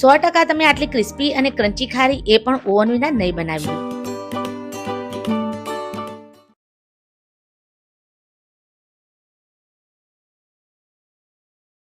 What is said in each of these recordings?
સો ટકા તમે આટલી ક્રિસ્પી અને ક્રન્ચી ખારી એ પણ ઓવન વિના નહીં બનાવી.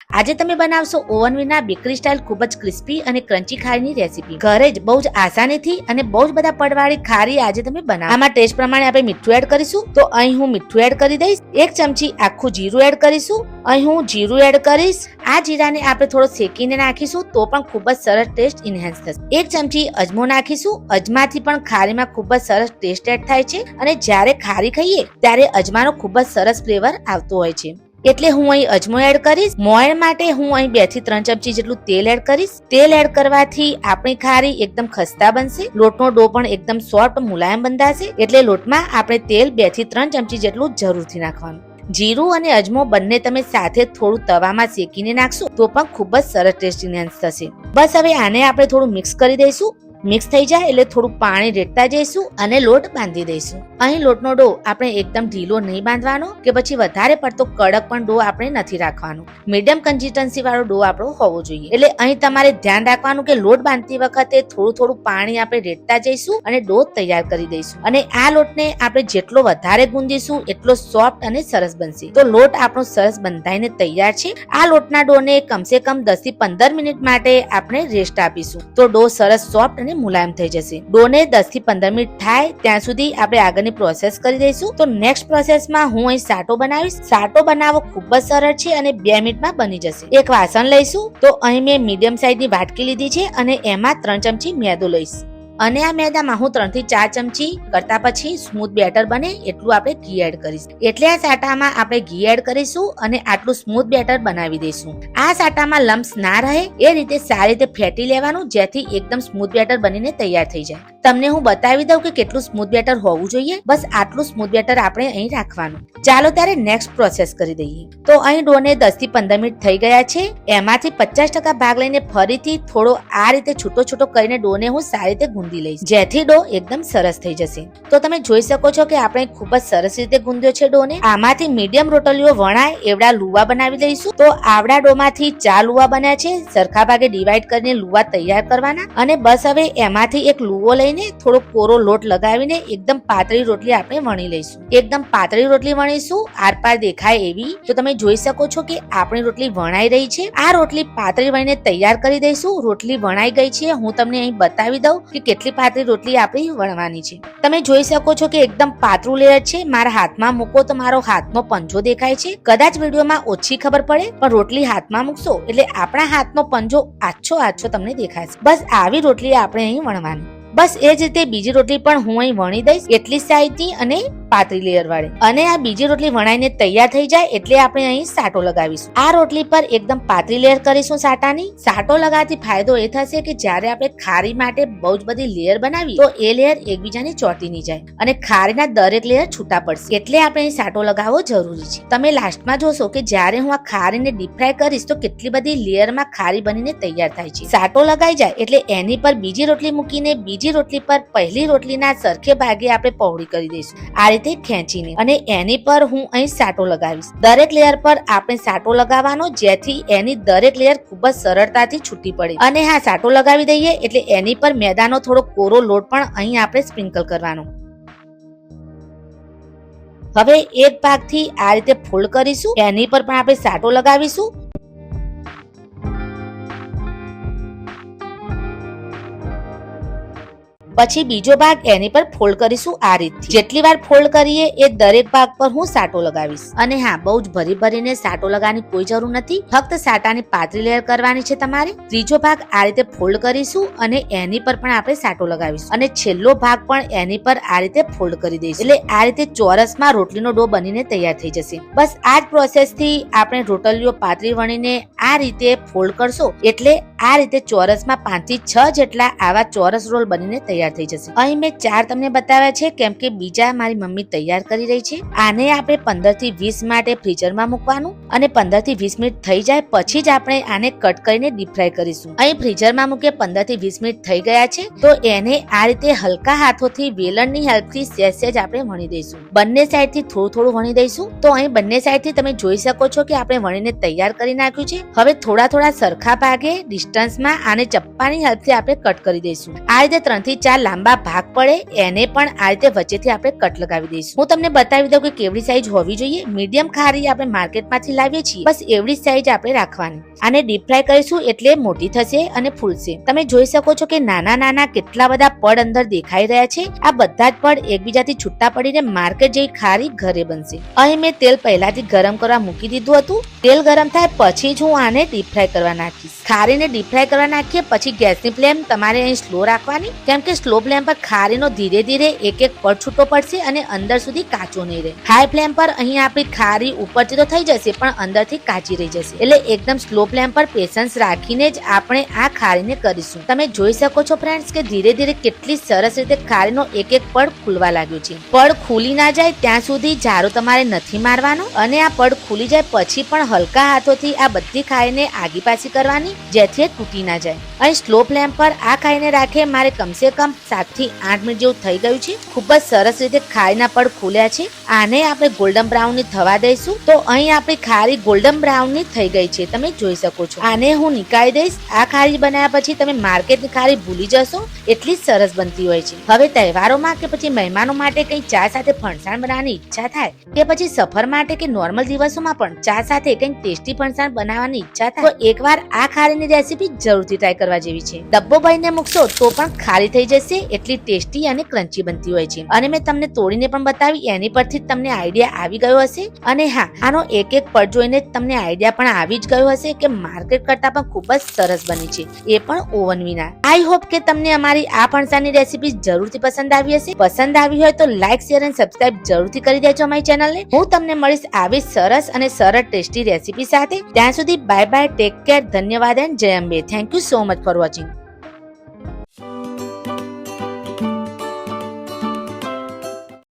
આજે તમે બનાવશો ઓવન વિના બેકરી સ્ટાઇલ ખૂબ જ ક્રિસ્પી અને ક્રંચી ખારીની રેસીપી. ઘરે જ બહુ જ આસાનીથી અને બહુ જ બધા પડવાળી ખારી આજે તમે બનાવો. આમાં ટેસ્ટ પ્રમાણે આપણે મીઠું એડ કરીશું. તો અહીં હું મીઠું એડ કરી દઈશ. એક ચમચી આખું જીરું એડ કરીશું. અહીં હું જીરું એડ કરીશ. આ જીરાને આપણે થોડો શેકીને નાખીશું તો પણ ખૂબ જ સરસ ટેસ્ટ ઇન્હેન્સ થશે. એક ચમચી અજમો નાખીશું. અજમાથી પણ ખારીમાં ખૂબ જ સરસ ટેસ્ટ એડ થાય છે. અને જ્યારે ખારી ખાઈએ ત્યારે અજમાનો ખૂબ જ સરસ ફ્લેવર આવતો હોય છે. એટલે હું અહીં અજમો એડ કરીશ. મોયણ માટે હું અહીં બેથી ત્રણ ચમચી જેટલું તેલ એડ કરીશ. તેલ એડ કરવાથી આપણી ખારી એકદમ ખસ્તા બનશે. લોટનો ડો પણ એકદમ સોફ્ટ મુલાયમ બંધાશે. એટલે લોટમાં આપણે તેલ બેથી ત્રણ ચમચી જેટલું જરૂરથી નાખવાનું. જીરું અને અજમો બંને તમે સાથે થોડું તવામાં શેકીને નાખશો તો પણ ખૂબ જ સરસ ટેસ્ટ થશે. બસ હવે આને આપણે થોડું મિક્સ કરી દઈશું. મિક્સ થઈ જાય એટલે થોડું પાણી રેડતા જઈશું અને લોટ બાંધી દઈશું. અહીં લોટનો ડો આપણે એકદમ ઢીલો નહીં બાંધવાનો કે પછી વધારે પડતો કડક પણ ડો આપણે નથી રાખવાનો. મીડિયમ કન્સિસ્ટન્સી વાળો ડો આપણો હોવો જોઈએ. એટલે અહીં તમારે ધ્યાન રાખવાનું કે લોટ બાંધતી વખતે થોડું થોડું પાણી આપણે રેડતા જઈશું અને ડો તૈયાર કરી દઈશું. અને આ લોટને આપણે જેટલો વધારે ગુંદીશું, એટલો સોફ્ટ અને સરસ બનશે. તો લોટ આપણો સરસ બંધાઈને તૈયાર છે. આ લોટના ડોને કમસે કમ દસથી પંદર મિનિટ માટે આપણે રેસ્ટ આપીશું. તો ડો સરસ સોફ્ટ અને મુલાયમ થઈ જશે. ડોને દસથી પંદર મિનિટ થાય ત્યાં સુધી આપણે આગળની પ્રોસેસ કરી દઈશું. તો નેક્સ્ટ પ્રોસેસમાં હું અહીં સાટો બનાવીશ. સાટો બનાવવો ખૂબ જ સરળ છે અને બે મિનિટમાં બની જશે. એક વાસણ લઈશું. તો અહીં મેં મીડિયમ સાઈઝની વાટકી લીધી છે અને એમાં ત્રણ ચમચી મેદો લઈશ. અને આ મેદામાં હું ત્રણથી ચાર ચમચી કરતા પછી સ્મૂથ બેટર બને એટલું આપણે ઘી એડ કરીશું. એટલે આ સાટામાં આપણે ઘી એડ કરીશું અને આટલું સ્મૂથ બેટર બનાવી દઈશું. આ સાટામાં લમ્સ ના રહે, એ રીતે સારી રીતે ફેટી લેવાનું, જેથી એકદમ સ્મૂથ બેટર બનીને તૈયાર થઈ જાય. તમને હું બતાવી દઉં કે કેટલું સ્મૂથ બેટર હોવું જોઈએ. બસ આટલું સ્મૂથ બેટર આપણે અહીં રાખવાનું. ચાલો ત્યારે નેક્સ્ટ પ્રોસેસ કરી દઈએ. તો અહીં ડોને દસથી પંદર મિનિટ થઈ ગયા છે. એમાંથી પચાસ ટકા ભાગ લઈને ફરીથી થોડો આ રીતે છૂટો છૂટો કરીને ડોને હું સારી રીતે ગુંદી લઈશ. જેથી ડો એકદમ સરસ થઈ જશે. તો તમે જોઈ શકો છો કે આપણે ખૂબ જ સરસ રીતે ગુંદ્યો છે ડોને આમાંથી મીડિયમ રોટલીઓ વણાય, એવડા લુવા બનાવી લઈશું તો આવડા ડોમાંથી ચાર લુવા બન્યા છે. સરખા ભાગે ડિવાઈડ કરીને લુવા તૈયાર કરવાના. અને બસ હવે એમાંથી એક લુવો લઈને થોડો કોરો લોટ લગાવીને એકદમ પાતળી રોટલી આપણે વણી લઈશું. એકદમ પાતળી રોટલી વણીશું. આરપાર દેખાય એવી. તો તમે જોઈ શકો છો કે આપણી રોટલી વણાઈ રહી છે. આ રોટલી પાતળી વણીને તૈયાર કરી દઈશું. રોટલી વણાઈ ગઈ છે. હું તમને અહીં બતાવી દઉં કે કેટલી પાતળી રોટલી આપણી વણવાની છે. તમે જોઈ શકો છો કે એકદમ પાતળું લેયર છે. મારા હાથમાં મૂકો તો મારો હાથનો પંજો દેખાય છે. કદાચ વિડીયોમાં ઓછી ખબર પડે, પણ રોટલી હાથમાં મૂકશો એટલે આપણા હાથનો પંજો આછો આછો તમને દેખાશે. બસ આવી રોટલી આપણે અહીં વણવાની. બસ એ જ રીતે બીજી રોટલી પણ હું અહીં વણી દઈશ. એટલી સાઈઝની અને પાતળી લેયર વાળી. અને આ બીજી રોટલી વણાઈને તૈયાર થઈ જાય એટલે આપણે અહીં સાટો લગાવીશું. આ રોટલી પર એકદમ પાતળી લેયર કરીશું સાટાની. સાટો લગાવવાથી ફાયદો એ થશે કે જ્યારે આપણે ખારી માટે બહુ જ બધી લેયર બનાવી તો એ લેયર એકબીજાની ચોટી નહીં જાય અને ખારીના દરેક લેયર છૂટા પડશે. એટલે આપણે અહીં સાટો લગાવવો જરૂરી છે. તમે લાસ્ટમાં જોશો કે જ્યારે હું આ ખારીને ડીપ ફ્રાય કરીશ, તો કેટલી બધી લેયરમાં ખારી બનીને તૈયાર થાય છે. સાટો લગાઈ જાય એટલે એની પર બીજી રોટલી મૂકીને બીજી રોટલી પર પહેલી રોટલીના સરખે ભાગે આપણે પહોળી કરી દઈશું. આ રીતે ખેંચીને અને એની પર હું અહીં સાટો લગાવીશ. દરેક લેયર પર આપણે સાટો લગાવવાનો, જેથી એની દરેક લેયર ખૂબ જ સરળતાથી છૂટી પડે. અને હા, સાટો લગાવી દઈએ એટલે એની પર મેદાનો થોડો કોરો લોટ પણ અહીં આપણે સ્પ્રિંકલ કરવાનો. હવે એક ભાગથી આ રીતે ફોલ્ડ કરીશું. એની પર પણ આપણે સાટો લગાવીશું. પછી બીજો ભાગ એની પર ફોલ્ડ કરીશું આ રીતથી. જેટલી વાર ફોલ્ડ કરીએ એ દરેક ભાગ પર હું સાટો લગાવીશ. અને હા, બહુ જ ભરી ભરીને સાટો લગાવવાની કોઈ જરૂર નથી. ફક્ત સાટાની પાતળી લેયર કરવાની છે તમારે. ત્રીજો ભાગ આ રીતે ફોલ્ડ કરીશું અને એની પર પણ આપણે સાટો લગાવીશું. અને છેલ્લો ભાગ પણ એની પર આ રીતે ફોલ્ડ કરી દઈશું. એટલે આ રીતે ચોરસમાં રોટલીનો ડો બનીને તૈયાર થઈ જશે. બસ આ જ પ્રોસેસથી આપણે રોટલીઓ પાતળી વણીને આ રીતે ફોલ્ડ કરશો એટલે આ રીતે ચોરસમાં પાંચથી છ જેટલા આવા ચોરસ રોલ બનીને તૈયાર તૈયાર થઈ જશે. અહીં મેં ચાર તમને બતાવ્યા છે, કેમ કે બીજા મારી મમ્મી તૈયાર કરી રહી છે. આને આપણે પંદરથી વીસ માટે ફ્રીઝરમાં મૂકવાનું અને પંદરથી વીસ મિનિટ થઈ જાય પછી જ આપણે આને કટ કરીને ડીપ ફ્રાય કરીશું. અહીં ફ્રીઝરમાં મૂકે પંદરથી વીસ મિનિટ થઈ ગયા છે, તો એને આ રીતે હલકા હાથોથી વેલણની હેલ્પથી સહેજ જ આપણે વણી દઈશું. બંને સાઈડથી થોડું થોડું વણી દઈશું. તો અહીં બંને સાઈડથી તમે જોઈ શકો છો કે આપણે વણીને તૈયાર કરી નાખ્યું છે. હવે થોડા થોડા સરખા ભાગે ડિસ્ટન્સમાં આને ચપ્પાની હેલ્પથી આપણે કટ કરી દઈશું. આ રીતે ત્રણથી ચાર લાંબા ભાગ પડે, એને પણ આ રીતે વચ્ચેથી આપણે કટ લગાવી દઈશું. હું તમને બતાવી દઉં કે કેવડી સાઈઝ હોવી જોઈએ. મીડિયમ ખારી આપણે માર્કેટમાંથી લાવીએ છીએ. બસ એવડી સાઈઝ આપણે રાખવાની. આને ડીપ ફ્રાય કરીશું એટલે મોટી થશે અને ફૂલશે. તમે જોઈ શકો છો કે નાના નાના કેટલા બધા પડ અંદર દેખાઈ રહ્યા છે. આ બધા જ પડ એકબીજાથી છૂટા પડીને માર્કેટ જેવી ખારી ઘરે બનશે. અહીં મેં તેલ પહેલાથી ગરમ કરવા મૂકી દીધું હતું. તેલ ગરમ થાય પછી જ હું આને ડીપ ફ્રાય કરવા નાખીશ. ખારીને ડીપ ફ્રાય કરવા નાખીએ પછી ગેસની ફ્લેમ તમારે અહીં સ્લો રાખવાની. કેમ કે સ્લો ફ્લેમ પર ખારીનો ધીરે ધીરે એક એક પડ છૂટો પડશે અને અંદર સુધી કાચો નહીં રહે. હાઈ ફ્લેમ પર અહીં આપણી ખારી ઉપરથી તો થઈ જશે, પણ અંદરથી કાચી રહી જશે. એટલે એકદમ સ્લો ફ્લેમ પર પેશન્સ રાખીને જ આપણે આ ખારીને કરીશું. તમે જોઈ શકો છો ફ્રેન્ડ્સ કે ધીરે ધીરે કેટલી સરસ રીતે ખારીનો એક એક પડ ખુલવા લાગ્યો છે. પડ ખુલી ના જાય ત્યાં સુધી ઝારો તમારે નથી મારવાનો અને આ પડ ખુલી જાય પછી પણ હલકા હાથોથી આ બધી ખારીને આગી પાછી કરવાની, જેથી તૂટી ના જાય. અહીં સ્લો ફ્લેમ પર આ ખાઈને રાખે મારે કમસે કમ સાતથી આઠ મિનિટ જેવું થઈ ગયું છે. ખૂબ જ સરસ રીતે ખારીના પડ ખુલ્યા છે. આને આપણે ગોલ્ડન બ્રાઉનની થવા દઈશું. તો અહીં આપણી ખારી ગોલ્ડન બ્રાઉનની થઈ ગઈ છે. તમે જોઈ શકો છો. આને હું નીકાળી દઈશ. આ ખારી બનાવ્યા પછી તમે માર્કેટની ખારી ભૂલી જશો. એટલી સરસ બનતી હોય છે. હવે તહેવારોમાં કે પછી મહેમાનો માટે કઈ ચા સાથે ફણસાણ બનાવવાની ઈચ્છા થાય કે પછી સફર માટે કે નોર્મલ દિવસોમાં પણ ચા સાથે કંઈક ટેસ્ટી ફણસાણ બનાવવાની ઈચ્છા થાય તો એકવાર આ ખારીની રેસીપી જરૂરથી ટ્રાય કરવા જેવી છે. ડબ્બો ભરીને મૂકશો તો પણ ખારી થઈ જશે. એટલી ટેસ્ટી અને ક્રન્ચી બનતી હોય છે. અને મેં તમને તોડીને પણ બતાવી, એની પરથી તમને આઈડિયા આવી ગયો હશે. અને હા, આનો એક એક પડ જોઈને તમને આઈડિયા પણ આવી જ ગયો હશે કે માર્કેટ કરતા પણ ખૂબ જ સરસ બની છે. એ પણ ઓવન વિના. આઈ હોપ કે તમને અમારી આ ફણસાની રેસીપી જરૂરથી પસંદ આવી હશે. પસંદ આવી હોય તો લાઈક, શેર અને સબસ્ક્રાઇબ જરૂરથી કરી દેજો અમારી ચેનલને. હું તમને મળીશ આવી સરસ અને સરળ ટેસ્ટી રેસીપી સાથે. ત્યાં સુધી બાય બાય, ટેક કેર, ધન્યવાદ, and Jai Ambe. Thank you so much for watching.